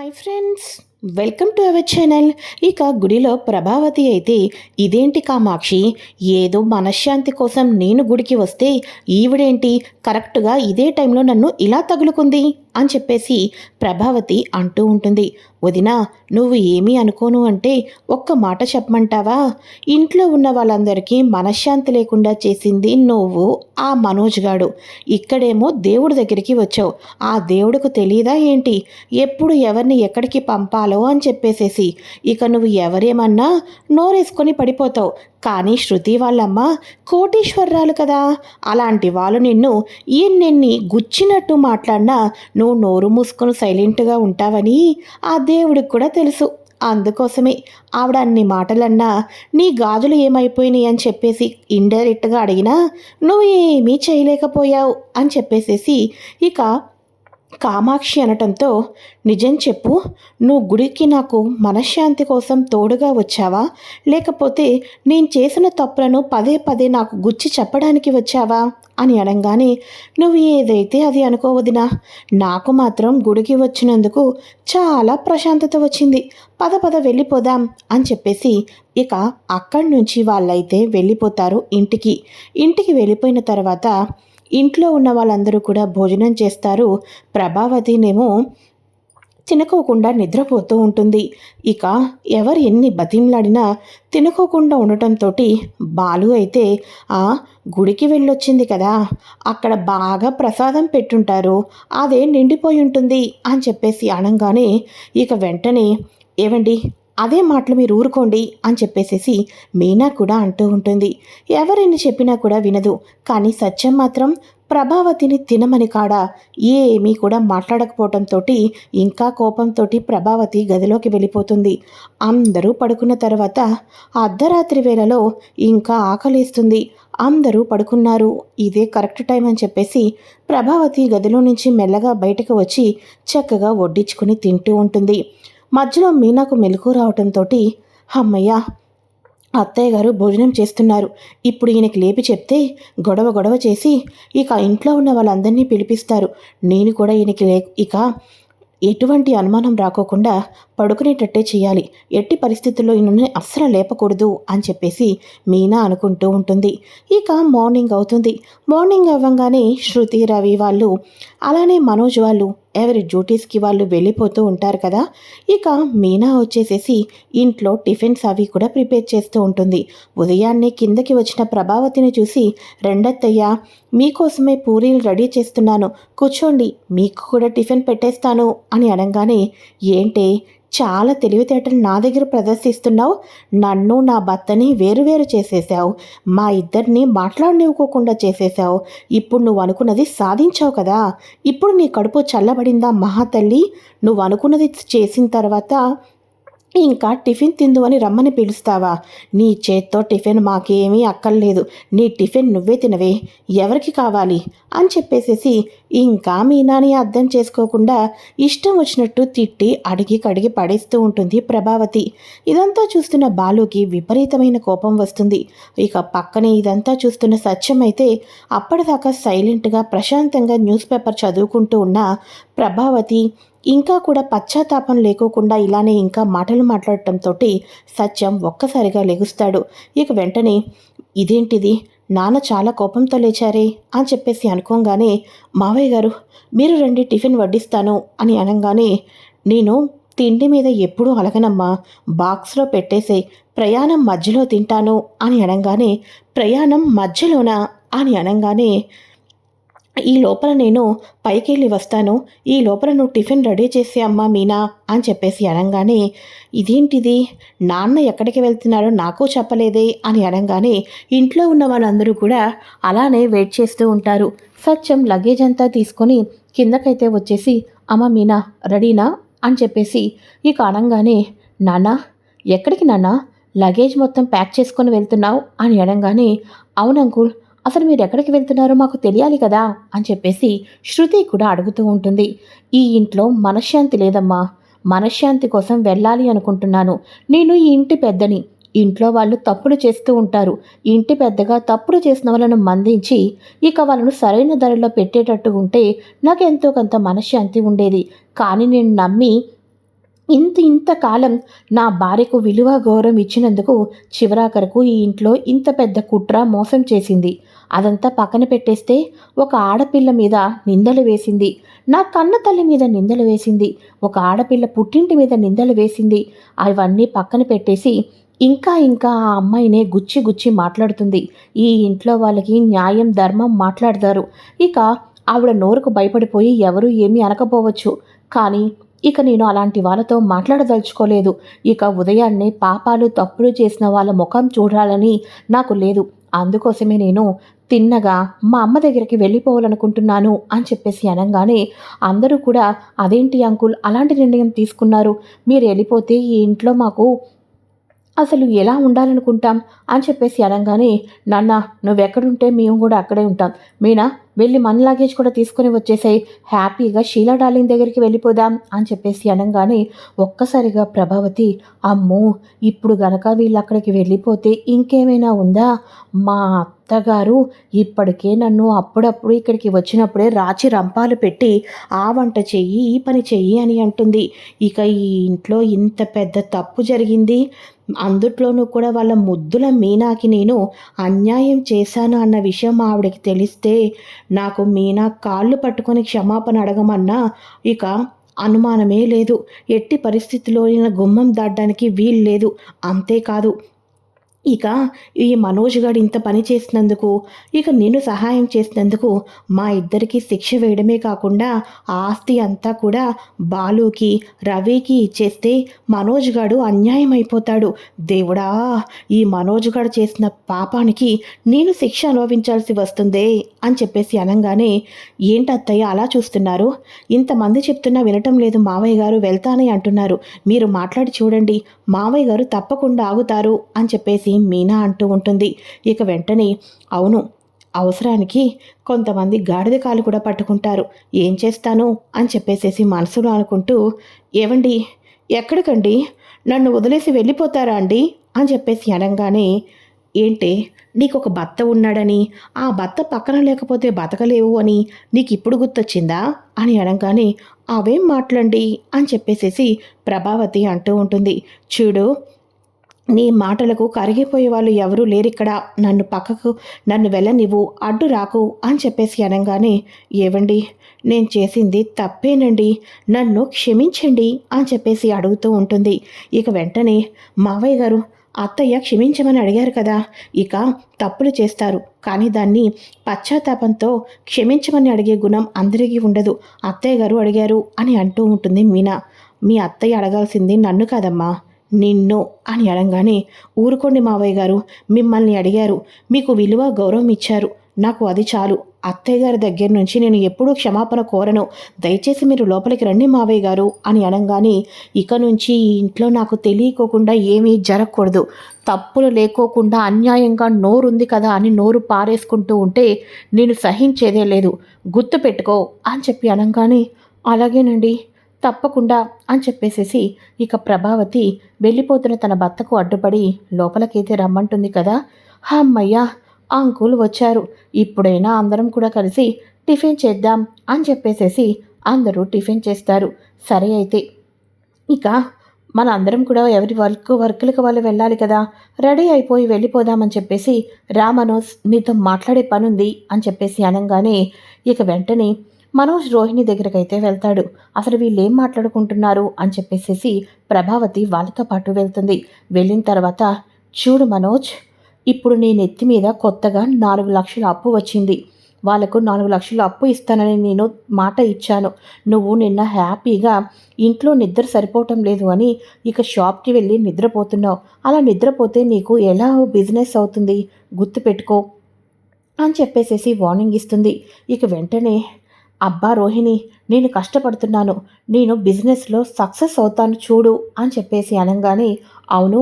Hi friends welcome to our channel. ఇక గుడిలో ప్రభావతి అయితే ఇదేంటి కామాక్షి? ఏదో మనశ్శాంతి కోసం నేను గుడికి వస్తే ఈవిడేంటి? కరెక్ట్గా ఇదే టైంలో నన్ను ఇలా తగులుకుంది? అని చెప్పేసి ప్రభావతి అంటూ ఉంటుంది. వదినా నువ్వు ఏమీ అనుకోను అంటే ఒక్క మాట చెప్పమంటావా? ఇంట్లో ఉన్న వాళ్ళందరికీ మనశ్శాంతి లేకుండా చేసింది నువ్వు ఆ మనోజ్ గాడు. ఇక్కడేమో దేవుడి దగ్గరికి వచ్చావు. ఆ దేవుడికి తెలియదా ఏంటి? ఎప్పుడు ఎవరిని ఎక్కడికి పంపాలి? అని చెప్పేసేసి ఇక నువ్వు ఎవరేమన్నా నోరేసుకొని పడిపోతావు. కానీ శృతి వాళ్ళమ్మ కోటీశ్వరరాలు కదా. అలాంటి వాళ్ళు నిన్ను ఎన్నెన్ని గుచ్చినట్టు మాట్లాడినా నువ్వు నోరు మూసుకొని సైలెంట్గా ఉంటావని ఆ దేవుడికి కూడా తెలుసు. అందుకోసమే ఆవిడ అన్ని మాటలన్నా నీ గాజులు ఏమైపోయినాయి అని చెప్పేసి ఇండైరెక్ట్గా అడిగినా నువ్వు ఏమీ చేయలేకపోయావు అని చెప్పేసేసి ఇక కామాక్షి అనటంతో నిజం చెప్పు నువ్వు గుడికి నాకు మనశ్శాంతి కోసం తోడుగా వచ్చావా? లేకపోతే నేను చేసిన తప్పులను పదే పదే నాకు గుచ్చి చెప్పడానికి వచ్చావా? అని అనగానే నువ్వు ఏదైతే అది అనుకోవదినా నాకు మాత్రం గుడికి వచ్చినందుకు చాలా ప్రశాంతత వచ్చింది. పద పద వెళ్ళిపోదాం అని చెప్పేసి ఇక అక్కడి నుంచి వాళ్ళైతే వెళ్ళిపోతారు ఇంటికి. ఇంటికి వెళ్ళిపోయిన తర్వాత ఇంట్లో ఉన్న వాళ్ళందరూ కూడా భోజనం చేస్తారు. ప్రభావతినేమో తినుకోకుండా నిద్రపోతూ ఉంటుంది. ఇక ఎవరు ఎన్ని బతిమలాడినా తినుకోకుండా ఉండటంతో బాలు అయితే ఆ గుడికి వెళ్ళొచ్చింది కదా అక్కడ బాగా ప్రసాదం పెట్టుంటారు అదే నిండిపోయి ఉంటుంది అని చెప్పేసి అనగానే ఇక వెంటనే ఏవండి అదే మాటలు మీరు ఊరుకోండి అని చెప్పేసేసి మీనా కూడా అంటూ ఉంటుంది. ఎవరిని చెప్పినా కూడా వినదు. కానీ సత్యం మాత్రం ప్రభావతిని తినమని కాడ? ఏమీ కూడా మాట్లాడకపోవటంతో ఇంకా కోపంతో ప్రభావతి గదిలోకి వెళ్ళిపోతుంది. అందరూ పడుకున్న తర్వాత అర్ధరాత్రి వేళలో ఇంకా ఆకలిస్తుంది. అందరూ పడుకున్నారు. ఇదే కరెక్ట్ టైం అని చెప్పేసి ప్రభావతి గదిలో నుంచి మెల్లగా బయటకు వచ్చి చక్కగా వడ్డించుకుని తింటూ ఉంటుంది. మధ్యలో మీనాకు మెలకు రావటంతో అమ్మయ్య అత్తయ్య గారు భోజనం చేస్తున్నారు. ఇప్పుడు ఈయనకి లేపి చెప్తే గొడవ గొడవ చేసి ఇక ఇంట్లో ఉన్న వాళ్ళందరినీ పిలిపిస్తారు. నేను కూడా ఈయనకి లే ఇక ఎటువంటి అనుమానం రాకోకుండా పడుకునేటట్టే చేయాలి. ఎట్టి పరిస్థితుల్లో ఈయనని అస్సలు లేపకూడదు అని చెప్పేసి మీనా అనుకుంటూ ఉంటుంది. ఇక మార్నింగ్ అవుతుంది. మార్నింగ్ అవ్వగానే శృతి రవి వాళ్ళు అలానే మనోజ్ వాళ్ళు ఎవరి డ్యూటీస్కి వాళ్ళు వెళ్ళిపోతూ ఉంటారు కదా. ఇక మీనా వచ్చేసేసి ఇంట్లో టిఫిన్స్ అవి కూడా ప్రిపేర్ చేస్తూ ఉంటుంది. ఉదయాన్నే కిందకి వచ్చిన ప్రభావతిని చూసి రెండత్తయ్య మీకోసమే పూరీలు రెడీ చేస్తున్నాను. కూర్చోండి మీకు కూడా టిఫిన్ పెట్టేస్తాను అని అనగానే ఏంటే చాలా తెలివితేటలు నా దగ్గర ప్రదర్శిస్తున్నావు. నన్ను నా భర్తని వేరువేరు చేసేసావు మా ఇద్దరిని మాట్లాడనివ్వకోకుండా చేసేసావు ఇప్పుడు నువ్వు అనుకున్నది సాధించావు కదా. ఇప్పుడు నీ కడుపు చల్లబడిందా మహాతల్లి నువ్వు అనుకున్నది చేసిన తర్వాత ఇంకా టిఫిన్ తిందు అని రమ్మని పిలుస్తావా? నీ చేత్తో టిఫిన్ మాకేమీ అక్కర్లేదు. నీ టిఫిన్ నువ్వే తినవే. ఎవరికి కావాలి? అని చెప్పేసేసి ఇంకా మీనాని అర్థం చేసుకోకుండా ఇష్టం వచ్చినట్టు తిట్టి అడిగి కడిగి పడేస్తూ ఉంటుంది ప్రభావతి. ఇదంతా చూస్తున్న బాలుకి విపరీతమైన కోపం వస్తుంది. ఇక పక్కనే ఇదంతా చూస్తున్న సత్యం అయితే అప్పటిదాకా సైలెంట్గా ప్రశాంతంగా న్యూస్ పేపర్ చదువుకుంటూ ఉన్న ప్రభావతి ఇంకా కూడా పశ్చాత్తాపం లేకోకుండా ఇలానే ఇంకా మాటలు మాట్లాడటంతో సత్యం ఒక్కసారిగా లెగుస్తాడు. ఇక వెంటనే ఇదేంటిది? నాన్న చాలా కోపంతో లేచారే? అని చెప్పేసి అనుకోగానే మావయ్య గారు మీరు రండి టిఫిన్ వడ్డిస్తాను అని అనగానే నేను తిండి మీద ఎప్పుడూ అలగనమ్మా. బాక్స్లో పెట్టేసే ప్రయాణం మధ్యలో తింటాను అని అనగానే ప్రయాణం మధ్యలోనా? అని అనగానే ఈ లోపల నేను పైకి వెళ్ళి వస్తాను. ఈ లోపల నువ్వు టిఫిన్ రెడీ చేసే అమ్మా మీనా అని చెప్పేసి అనగానే ఇదేంటిది? నాన్న ఎక్కడికి వెళ్తున్నాడో నాకు చెప్పలేదే అని అనగానే ఇంట్లో ఉన్న వాళ్ళందరూ కూడా అలానే వెయిట్ చేస్తూ ఉంటారు. సత్యం లగేజ్ అంతా తీసుకొని కిందకైతే వచ్చేసి అమ్మ మీనా రెడీనా? అని చెప్పేసి ఇక అనగానే నాన్న ఎక్కడికి నాన్న? లగేజ్ మొత్తం ప్యాక్ చేసుకొని వెళ్తున్నావు? అని అనగానే అవును అంకుల్ అసలు మీరు ఎక్కడికి వెళ్తున్నారో మాకు తెలియాలి కదా అని చెప్పేసి శృతి కూడా అడుగుతూ ఉంటుంది. ఈ ఇంట్లో మనశ్శాంతి లేదమ్మా. మనశ్శాంతి కోసం వెళ్ళాలి అనుకుంటున్నాను. నేను ఈ ఇంటి పెద్దని. ఇంట్లో వాళ్ళు తప్పులు చేస్తూ ఉంటారు. ఇంటి పెద్దగా తప్పులు చేసిన వాళ్ళను మందించి ఇక వాళ్ళను సరైన ధరలో పెట్టేటట్టు ఉంటే నాకు ఎంతో కొంత మనశ్శాంతి ఉండేది. కానీ నేను నమ్మి ఇంత ఇంతకాలం నా భార్యకు విలువ గౌరవం ఇచ్చినందుకు చివరాఖరకు ఈ ఇంట్లో ఇంత పెద్ద కుట్ర మోసం చేసింది. అదంతా పక్కన పెట్టేస్తే ఒక ఆడపిల్ల మీద నిందలు వేసింది. నా కన్న తల్లి మీద నిందలు వేసింది. ఒక ఆడపిల్ల పుట్టింటి మీద నిందలు వేసింది. అవన్నీ పక్కన పెట్టేసి ఇంకా ఇంకా ఆ అమ్మాయినే గుచ్చి గుచ్చి మాట్లాడుతుంది. ఈ ఇంట్లో వాళ్ళకి న్యాయం ధర్మం మాట్లాడతారు. ఇక ఆవిడ నోరుకు భయపడిపోయి ఎవరూ ఏమీ అనకపోవచ్చు. కానీ ఇక నేను అలాంటి వాళ్ళతో మాట్లాడదలుచుకోలేదు. ఇక ఉదయాన్నే పాపాలు తప్పులు చేసిన వాళ్ళ ముఖం చూడాలని నాకు లేదు. అందుకోసమే నేను తిన్నగా మా అమ్మ దగ్గరికి వెళ్ళిపోవాలనుకుంటున్నాను అని చెప్పేసి అనగానే అందరూ కూడా అదేంటి అంకుల్? అలాంటి నిర్ణయం తీసుకున్నారు. మీరు వెళ్ళిపోతే ఈ ఇంట్లో మాకు అసలు ఎలా ఉండాలనుకుంటాం అని చెప్పేసి అనగానే నాన్న నువ్వెక్కడుంటే మేము కూడా అక్కడే ఉంటాం. మీనా వెళ్ళి మన లగేజ్ కూడా తీసుకొని వచ్చేసాయి. హ్యాపీగా షీలా డార్లింగ్ దగ్గరికి వెళ్ళిపోదాం అని చెప్పేసి అనగానే ఒక్కసారిగా ప్రభావతి అమ్మో ఇప్పుడు గనక వీళ్ళు అక్కడికి వెళ్ళిపోతే ఇంకేమైనా ఉందా? మా అత్తగారు ఇప్పటికే నన్ను అప్పుడప్పుడు ఇక్కడికి వచ్చినప్పుడే రాచి రంపాలు పెట్టి ఆ వంట చెయ్యి ఈ పని చెయ్యి అని అంటుంది. ఇక ఈ ఇంట్లో ఇంత పెద్ద తప్పు జరిగింది. అందుట్లోనూ కూడా వాళ్ళ ముద్దుల మీనాకి నేను అన్యాయం చేశాను అన్న విషయం ఆవిడకి తెలిస్తే నాకు మీనా కాళ్ళు పట్టుకొని క్షమాపణ అడగమన్నా ఇక అనుమానమే లేదు. ఎట్టి పరిస్థితిలో గుమ్మం దాటడానికి వీలు లేదు అంతేకాదు ఇక ఈ మనోజ్ గారు ఇంత పని చేసినందుకు ఇక నేను సహాయం చేసినందుకు మా ఇద్దరికి శిక్ష వేయడమే కాకుండా ఆస్తి అంతా కూడా బాలుకి రవికి ఇచ్చేస్తే మనోజ్ గాడు అన్యాయం అయిపోతాడు. దేవుడా ఈ మనోజ్ చేసిన పాపానికి నేను శిక్ష అనుభవించాల్సి వస్తుందే అని చెప్పేసి అనగానే ఏంటత్తయ్య అలా చూస్తున్నారు? ఇంతమంది చెప్తున్నా వినటం లేదు. మావయ్య గారు వెళ్తానే అంటున్నారు. మీరు మాట్లాడి చూడండి. మావయ్య గారు తప్పకుండా ఆగుతారు అని చెప్పేసి మీనా అంటూ ఉంటుంది. ఇక వెంటనే అవును అవసరానికి కొంతమంది గాడిద కాలు కూడా పట్టుకుంటారు. ఏం చేస్తాను? అని చెప్పేసేసి మనసులో అనుకుంటూ ఏవండి ఎక్కడికండి? నన్ను వదిలేసి వెళ్ళిపోతారా అండి? అని చెప్పేసి అనగానే ఏంటి నీకు ఒక భర్త ఉన్నాడని ఆ భర్త పక్కన లేకపోతే బతకలేవు అని నీకు ఇప్పుడు గుర్తొచ్చిందా? అని అనగానే అవేం మాట్లాడండి అని చెప్పేసేసి ప్రభావతి అంటూ ఉంటుంది. చూడు నీ మాటలకు కరిగిపోయే వాళ్ళు ఎవరూ లేరిక్కడ. నన్ను పక్కకు నన్ను వెళ్ళనివ్వు అడ్డు రాకు అని చెప్పేసి అనగానే ఏవండి? నేను చేసింది తప్పేనండి. నన్ను క్షమించండి అని చెప్పేసి అడుగుతూ ఉంటుంది. ఇక వెంటనే మావయ్య గారు అత్తయ్య క్షమించమని అడిగారు కదా ఇక తప్పులు చేస్తారు. కానీ దాన్ని పశ్చాత్తాపంతో క్షమించమని అడిగే గుణం అందరికీ ఉండదు. అత్తయ్య గారు అడిగారు అని అంటూ ఉంటుంది మీనా. మీ అత్తయ్య అడగాల్సింది నన్ను కాదమ్మా. నిన్ను అని అడగానే ఊరుకోండి మావయ్య గారు మిమ్మల్ని అడిగారు. మీకు విలువ గౌరవం ఇచ్చారు. నాకు అది చాలు. అత్తయ్య గారి దగ్గర నుంచి నేను ఎప్పుడూ క్షమాపణ కోరను. దయచేసి మీరు లోపలికి రండి మావయ్య గారు అని అనగానే ఇక నుంచి ఈ ఇంట్లో నాకు తెలియకోకుండా ఏమీ జరగకూడదు. తప్పులు లేకోకుండా అన్యాయంగా నోరుంది కదా అని నోరు పారేసుకుంటూ ఉంటే నేను సహించేదే లేదు. గుర్తు పెట్టుకో అని చెప్పి అనగానే అలాగేనండి. తప్పకుండా అని చెప్పేసేసి ఇక ప్రభావతి వెళ్ళిపోతున్న తన భర్తకు అడ్డుపడి లోపలికైతే రమ్మంటుంది కదా. అమ్మయ్యా అంకుల్ వచ్చారు. ఇప్పుడైనా అందరం కూడా కలిసి టిఫిన్ చేద్దాం అని చెప్పేసేసి అందరూ టిఫిన్ చేస్తారు. సరే అయితే ఇక మన అందరం కూడా ఎవరి వర్క్ వర్కులకు వాళ్ళు వెళ్ళాలి కదా. రెడీ అయిపోయి వెళ్ళిపోదామని చెప్పేసి రామనోజ్ నీతో మాట్లాడే పనుంది అని చెప్పేసి అనగానే ఇక వెంటనే మనోజ్ రోహిణి దగ్గరకైతే వెళ్తాడు. అసలు వీళ్ళు ఏం మాట్లాడుకుంటున్నారు అని చెప్పేసేసి ప్రభావతి వాళ్ళతో పాటు వెళ్తుంది. వెళ్ళిన తర్వాత చూడు మనోజ్ ఇప్పుడు నీ నెత్తి మీద కొత్తగా నాలుగు లక్షల అప్పు వచ్చింది. వాళ్ళకు నాలుగు లక్షలు అప్పు ఇస్తానని నేను మాట ఇచ్చాను. నువ్వు నిన్న హ్యాపీగా ఇంట్లో నిద్ర సరిపోవటం లేదు అని ఇక షాప్కి వెళ్ళి నిద్రపోతున్నావు. అలా నిద్రపోతే నీకు ఎలా బిజినెస్ అవుతుంది? గుర్తుపెట్టుకో అని చెప్పేసేసి వార్నింగ్ ఇస్తుంది. ఇక వెంటనే అబ్బా రోహిణి నేను కష్టపడుతున్నాను. నేను బిజినెస్లో సక్సెస్ అవుతాను చూడు అని చెప్పేసి అనగానే అవును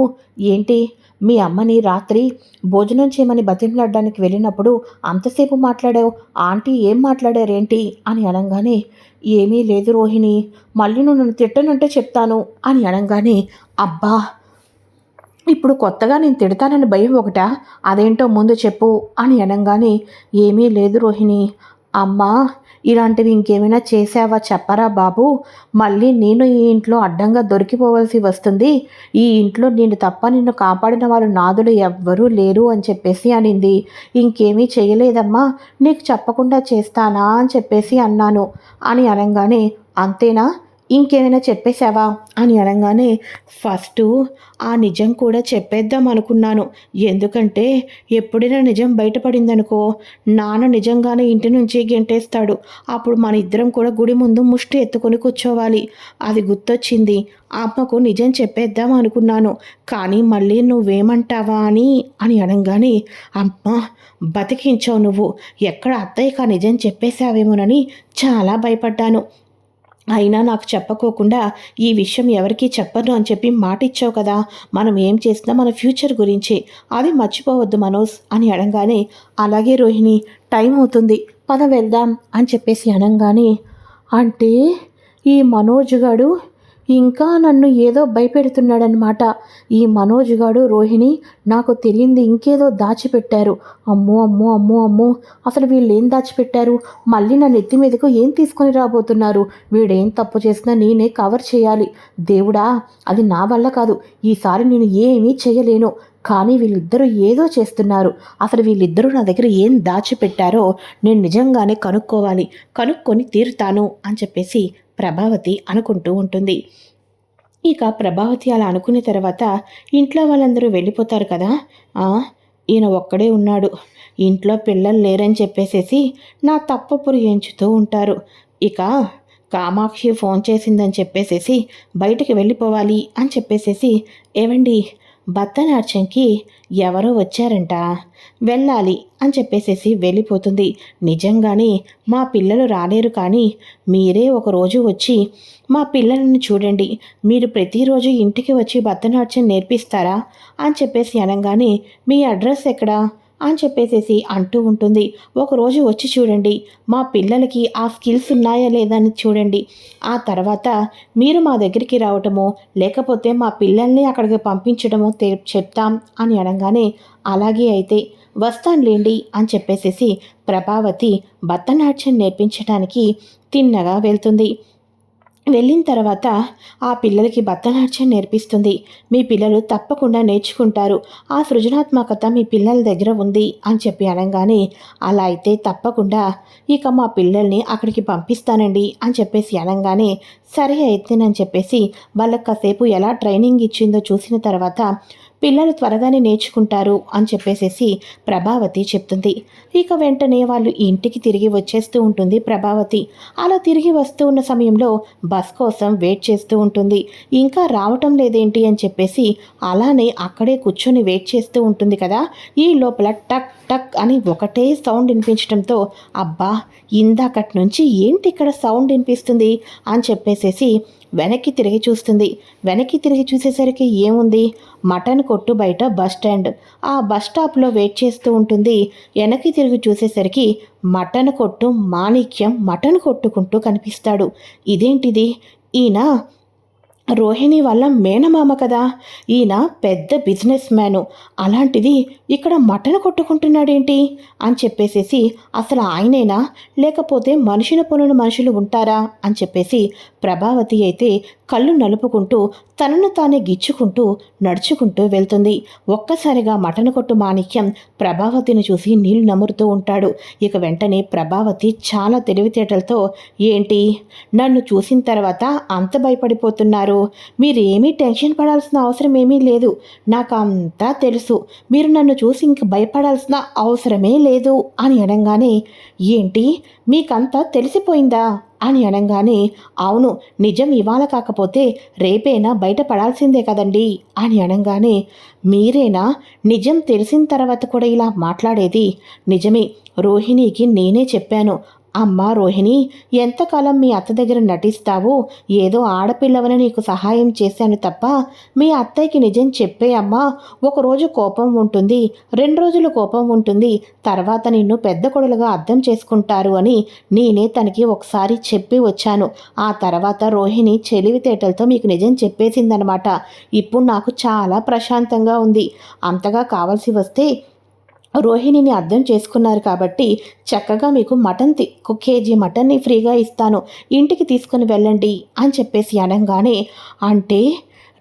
ఏంటి? మీ అమ్మని రాత్రి భోజనం చేయమని బతిమలాడడానికి వెళ్ళినప్పుడు అంతసేపు మాట్లాడావు. ఆంటీ ఏం మాట్లాడారేంటి? అని అనగానే ఏమీ లేదు రోహిణి మళ్ళీ నువ్వు నన్ను తిట్టనంటే చెప్తాను అని అనగానే అబ్బా ఇప్పుడు కొత్తగా నేను తిడతానని భయం ఒకట? అదేంటో ముందు చెప్పు అని అనగానే ఏమీ లేదు రోహిణి. అమ్మా ఇలాంటివి ఇంకేమైనా చేసావా చెప్పరా బాబు? మళ్ళీ నేను ఈ ఇంట్లో అడ్డంగా దొరికిపోవలసి వస్తుంది. ఈ ఇంట్లో నేను తప్ప నిన్ను కాపాడిన వాళ్ళు నాదులు ఎవ్వరూ లేరు అని చెప్పేసి అనింది. ఇంకేమీ చేయలేదమ్మా. నీకు చెప్పకుండా చేస్తానా అని చెప్పేసి అన్నాను. అని అనగానే అంతేనా? ఇంకేమైనా చెప్పేశావా? అని అనగానే ఫస్ట్ ఆ నిజం కూడా చెప్పేద్దాం అనుకున్నాను. ఎందుకంటే ఎప్పుడైనా నిజం బయటపడిందనుకో నాన్న నిజంగానే ఇంటి నుంచి గెంటేస్తాడు. అప్పుడు మన ఇద్దరం కూడా గుడి ముందు ముష్టి ఎత్తుకొని కూర్చోవాలి. అది గుర్తొచ్చింది. అమ్మకు నిజం చెప్పేద్దాం అనుకున్నాను. కానీ మళ్ళీ నువ్వేమంటావా అని అని అనగానే అమ్మ బతికించావు నువ్వు. ఎక్కడ అత్తయ్యక నిజం చెప్పేశావేమోనని చాలా భయపడ్డాను. అయినా నాకు చెప్పకోకుండా ఈ విషయం ఎవరికీ చెప్పను అని చెప్పి మాట ఇచ్చావు కదా. మనం ఏం చేసినా మన ఫ్యూచర్ గురించి. అది మర్చిపోవద్దు మనోజ్ అని అడగానే అలాగే రోహిణి టైం అవుతుంది పద వెళ్దాం అని చెప్పేసి అనగానే అంటే ఈ మనోజ్ గాడు ఇంకా నన్ను ఏదో భయపెడుతున్నాడనమాట ఈ మనోజ్ గాడు రోహిణి నాకు తెలియంది ఇంకేదో దాచిపెట్టారు. అమ్మో అమ్మో అమ్మో అమ్మో అసలు వీళ్ళు ఏం దాచిపెట్టారు? మళ్ళీ నా నెత్తి మీదకు ఏం తీసుకొని రాబోతున్నారు? వీడేం తప్పు చేసినా నేనే కవర్ చేయాలి. దేవుడా అది నా వల్ల కాదు. ఈసారి నేను ఏమీ చేయలేను. కానీ వీళ్ళిద్దరూ ఏదో చేస్తున్నారు. అసలు వీళ్ళిద్దరూ నా దగ్గర ఏం దాచిపెట్టారో నేను నిజంగానే కనుక్కోవాలి. కనుక్కొని తీరుతాను అని చెప్పేసి ప్రభావతి అనుకుంటూ ఉంటుంది. ఇక ప్రభావతి అలా అనుకున్న తర్వాత ఇంట్లో వాళ్ళందరూ వెళ్ళిపోతారు కదా? ఈయన ఒక్కడే ఉన్నాడు. ఇంట్లో పిల్లలు లేరని చెప్పేసేసి నా తప్పపురు ఎంచుతూ ఉంటారు. ఇక కామాక్షి ఫోన్ చేసిందని చెప్పేసేసి బయటికి వెళ్ళిపోవాలి అని చెప్పేసేసి ఏవండి భరతనాట్యంకి ఎవరో వచ్చారంట. వెళ్ళాలి అని చెప్పేసేసి వెళ్ళిపోతుంది. నిజంగానే మా పిల్లలు రాలేరు కానీ మీరే ఒకరోజు వచ్చి మా పిల్లలను చూడండి. మీరు ప్రతిరోజు ఇంటికి వచ్చి భర్తనాట్యం నేర్పిస్తారా అని చెప్పేసి అనగానే మీ అడ్రస్ ఎక్కడా? అని చెప్పేసేసి అంటూ ఉంటుంది. ఒకరోజు వచ్చి చూడండి మా పిల్లలకి ఆ స్కిల్స్ ఉన్నాయా లేదా అని చూడండి. ఆ తర్వాత మీరు మా దగ్గరికి రావటమో లేకపోతే మా పిల్లల్ని అక్కడికి పంపించడమో చెప్తాం అని అనగానే అలాగే అయితే వస్తానులేండి అని చెప్పేసేసి ప్రభావతి భరతనాట్యం నేర్పించడానికి తిన్నగా వెళ్తుంది. వెళ్ళిన తర్వాత ఆ పిల్లలకి భరతనాట్యం నేర్పిస్తుంది. మీ పిల్లలు తప్పకుండా నేర్చుకుంటారు. ఆ సృజనాత్మకత మీ పిల్లల దగ్గర ఉంది అని చెప్పి అనగానే అలా అయితే తప్పకుండా ఇక మా పిల్లల్ని అక్కడికి పంపిస్తానండి అని చెప్పేసి అనగానే సరే అయితేనని చెప్పేసి వాళ్ళకి కాసేపు ఎలా ట్రైనింగ్ ఇచ్చిందో చూసిన తర్వాత పిల్లలు త్వరగానే నేర్చుకుంటారు అని చెప్పేసేసి ప్రభావతి చెప్తుంది. ఇక వెంటనే వాళ్ళు ఇంటికి తిరిగి వచ్చేస్తూ ఉంటుంది ప్రభావతి. అలా తిరిగి వస్తూ ఉన్న సమయంలో బస్ కోసం వెయిట్ చేస్తూ ఉంటుంది. ఇంకా రావటం లేదేంటి అని చెప్పేసి అలానే అక్కడే కూర్చొని వెయిట్ చేస్తూ ఉంటుంది కదా. ఈ లోపల టక్ టక్ అని ఒకటే సౌండ్ వినిపించడంతో అబ్బా! ఇందాకటి నుంచి ఏంటి ఇక్కడ సౌండ్ వినిపిస్తుంది? అని చెప్పేసేసి వెనక్కి తిరిగి చూస్తుంది. వెనక్కి తిరిగి చూసేసరికి ఏముంది? మటన్ కొట్టు బయట బస్ స్టాండ్. ఆ బస్ స్టాప్లో వెయిట్ చేస్తూ ఉంటుంది. వెనక్కి తిరిగి చూసేసరికి మటన్ కొట్టు మాణిక్యం మటన్ కొట్టుకుంటూ కనిపిస్తాడు. ఇదేంటిది? ఈయన రోహిణి వల్ల మేనమామ కదా. ఈయన పెద్ద బిజినెస్ మ్యాను. అలాంటిది ఇక్కడ మటన్ కొట్టుకుంటున్నాడేంటి? అని చెప్పేసేసి అసలు ఆయనేనా? లేకపోతే మనుషుల పనులు మనుషులు ఉంటారా? అని చెప్పేసి ప్రభావతి అయితే కళ్ళు నలుపుకుంటూ తనను తానే గిచ్చుకుంటూ నడుచుకుంటూ వెళ్తుంది. ఒక్కసారిగా మటన కొట్టు మాణిక్యం ప్రభావతిని చూసి నీళ్ళు నమురుతూ ఉంటాడు. ఇక వెంటనే ప్రభావతి చాలా తెలివితేటలతో ఏంటి? నన్ను చూసిన తర్వాత అంత భయపడిపోతున్నారు. మీరేమీ టెన్షన్ పడాల్సిన అవసరం ఏమీ లేదు. నాకు అంతా తెలుసు. మీరు నన్ను చూసి ఇంక భయపడాల్సిన అవసరమే లేదు అని అనగానే ఏంటి? మీకంతా తెలిసిపోయిందా? అని అనగానే అవును నిజం ఇవాళ కాకపోతే రేపైనా బయటపడాల్సిందే కదండి. అని అనగానే మీరేనా? నిజం తెలిసిన తర్వాత కూడా ఇలా మాట్లాడేది? నిజమే రోహిణికి నేనే చెప్పాను. అమ్మా రోహిణి ఎంతకాలం మీ అత్త దగ్గర నటిస్తావో? ఏదో ఆడపిల్లవని నీకు సహాయం చేశాను తప్ప మీ అత్తయ్యకి నిజం చెప్పే అమ్మా ఒకరోజు కోపం ఉంటుంది రెండు రోజులు కోపం ఉంటుంది తర్వాత నిన్ను పెద్ద కొడులుగా అర్థం చేసుకుంటారు అని నేనే తనకి ఒకసారి చెప్పి వచ్చాను. ఆ తర్వాత రోహిణి చెలివితేటలతో మీకు నిజం చెప్పేసిందనమాట. ఇప్పుడు నాకు చాలా ప్రశాంతంగా ఉంది. అంతగా కావాల్సి వస్తే రోహిణిని అర్థం చేసుకున్నారు కాబట్టి చక్కగా మీకు మటన్ తి- ఒక కేజీ మటన్ని ఫ్రీగా ఇస్తాను. ఇంటికి తీసుకుని వెళ్ళండి అని చెప్పేసి అనగానే అంటే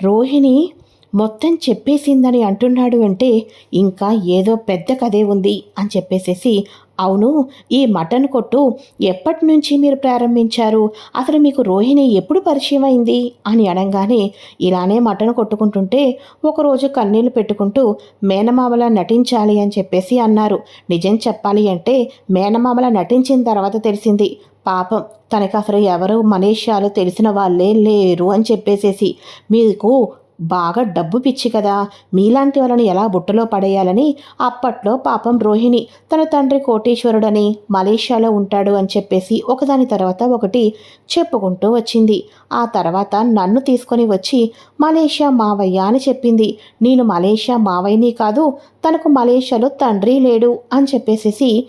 రోహిణి మొత్తం చెప్పేసిందని అంటున్నాడు అంటే ఇంకా ఏదో పెద్ద కథే ఉంది అని చెప్పేసేసి అవును ఈ మటన్ కొట్టు ఎప్పటి నుంచి మీరు ప్రారంభించారు? అసలు మీకు రోహిణి ఎప్పుడు పరిచయం అయింది? అని అనగానే ఇలానే మటన్ కొట్టుకుంటుంటే ఒకరోజు కన్నీళ్ళు పెట్టుకుంటూ మేనమామలా నటించాలి అని చెప్పేసి అన్నారు. నిజం చెప్పాలి అంటే మేనమామలా నటించిన తర్వాత తెలిసింది. పాపం తనకు అసలు ఎవరు మలేషియాలో తెలిసిన వాళ్ళే లేరు అని చెప్పేసేసి. మీకు బాగా డబ్బు పిచ్చి కదా. మీలాంటి వాళ్ళని ఎలా బుట్టలో పడేయాలని? అప్పట్లో పాపం రోహిణి. తన తండ్రి కోటేశ్వరుడని మలేషియాలో ఉంటాడు అని చెప్పేసి ఒకదాని తర్వాత ఒకటి చెప్పుకుంటూ వచ్చింది. ఆ తర్వాత నన్ను తీసుకొని వచ్చి మలేషియా మావయ్య అని చెప్పింది. నేను మలేషియా మావయ్యని కాదు తనకు మలేషియాలో తండ్రి లేడు అని చెప్పేసేసి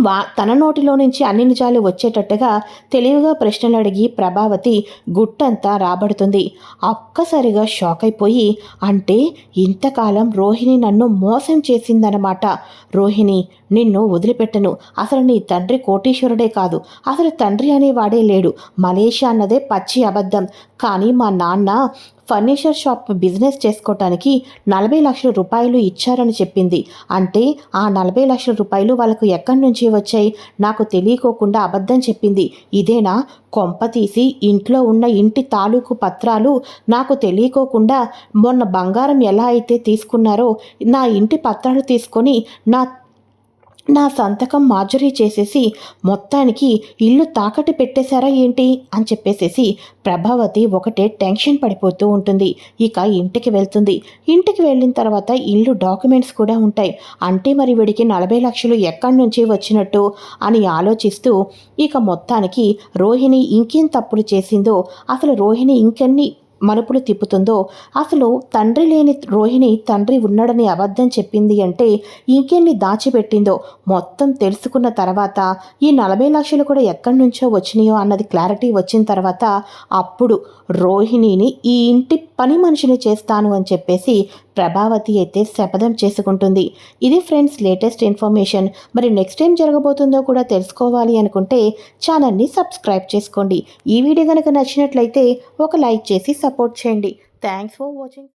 వా తన నోటిలో నుంచి అన్ని నిజాలు వచ్చేటట్టుగా తెలివిగా ప్రశ్నలు అడిగి ప్రభావతి గుట్టంతా రాబడుతుంది. ఒక్కసారిగా షాక్ అయిపోయి అంటే ఇంతకాలం రోహిణి నన్ను మోసం చేసిందనమాట రోహిణి నిన్ను వదిలిపెట్టను. అసలు నీ తండ్రి కోటీశ్వరుడే కాదు. అసలు తండ్రి అనేవాడే లేడు. మలేషియా అన్నదే పచ్చి అబద్ధం. కానీ మా నాన్న ఫర్నిచర్ షాప్ బిజినెస్ చేసుకోవటానికి నలభై లక్షల రూపాయలు ఇచ్చారని చెప్పింది. అంటే ఆ నలభై లక్షల రూపాయలు వాళ్ళకు ఎక్కడి నుంచి వచ్చాయి? నాకు తెలియకోకుండా అబద్ధం చెప్పింది. ఇదేనా? కొంప తీసి ఇంట్లో ఉన్న ఇంటి తాలూకు పత్రాలు నాకు తెలియకోకుండా మొన్న బంగారం ఎలా అయితే తీసుకున్నారో నా ఇంటి పత్రాలు తీసుకొని నా నా సంతకం మాజరీ చేసేసి మొత్తానికి ఇల్లు తాకట్టు పెట్టేశారా ఏంటి? అని చెప్పేసేసి ప్రభావతి ఒకటే టెన్షన్ పడిపోతూ ఉంటుంది. ఇక ఇంటికి వెళ్తుంది. ఇంటికి వెళ్ళిన తర్వాత ఇల్లు డాక్యుమెంట్స్ కూడా ఉంటాయి. అంటే మరి వీడికి నలభై లక్షలు ఎక్కడి నుంచి వచ్చినట్టు? అని ఆలోచిస్తూ ఇక మొత్తానికి రోహిణి ఇంకేం తప్పులు చేసిందో? అసలు రోహిణి ఇంకెన్ని మలుపులు తిప్పుతుందో అసలు తండ్రి లేని రోహిణి తండ్రి ఉన్నాడని అబద్ధం చెప్పింది అంటే ఇంకెన్ని దాచిపెట్టిందో మొత్తం తెలుసుకున్న తర్వాత ఈ నలభై లక్షలు కూడా ఎక్కడి నుంచో వచ్చినాయో అన్నది క్లారిటీ వచ్చిన తర్వాత అప్పుడు రోహిణిని ఈ ఇంటి పని మనిషిని చేస్తాను అని చెప్పేసి ప్రభావతి అయితే శపథం చేసుకుంటుంది. ఇది ఫ్రెండ్స్ లేటెస్ట్ ఇన్ఫర్మేషన్. మరి నెక్స్ట్ టైం జరగబోతుందో కూడా తెలుసుకోవాలి అనుకుంటే ఛానల్ని సబ్స్క్రైబ్ చేసుకోండి. ఈ వీడియో కనుక నచ్చినట్లయితే ఒక లైక్ చేసి సపోర్ట్ చేయండి. Thanks for watching.